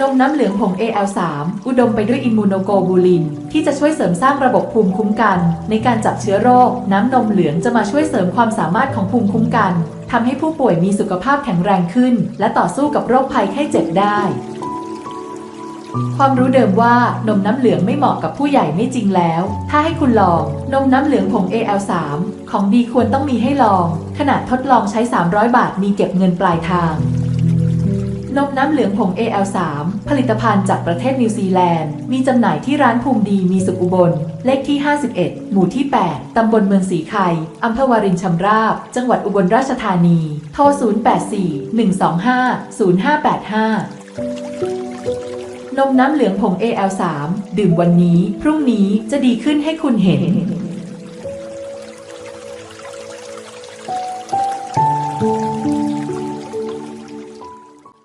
นมน้ำเหลืองผง AL3 อุดมไปด้วยอิมมูโนโกบูลิน ที่จะช่วยเสริมสร้างระบบภูมิคุ้มกัน ในการจับเชื้อโรค น้ำนมเหลืองจะมาช่วยเสริมความสามารถของภูมิคุ้มกันทำให้ผู้ป่วยมีสุขภาพแข็งแรงขึ้น และต่อสู้กับโรคภัยไข้เจ็บได้ ความรู้เดิมว่านมน้ำเหลืองไม่เหมาะกับผู้ใหญ่ไม่จริงแล้ว ถ้าให้คุณลอง นมน้ำเหลืองผง AL3 ของดีควรต้องมีให้ลอง ขนาดทดลองใช้ 300 บาทมีเก็บเงินปลายทาง นมน้ำเหลืองผง AL3 ผลิตภัณฑ์จากประเทศนิวซีแลนด์ มีจำหน่ายที่ร้านภูมิดีมีสุขอุบล เลขที่ 51 หมู่ที่ 8 ตำบลเมืองสีไข่อำเภอวารินชำราบ จังหวัดอุบลราชธานี โทร 084 125 0585นมน้ำเหลืองผง AL3 ดื่มวันนี้ พรุ่งนี้จะดีขึ้นให้คุณเห็น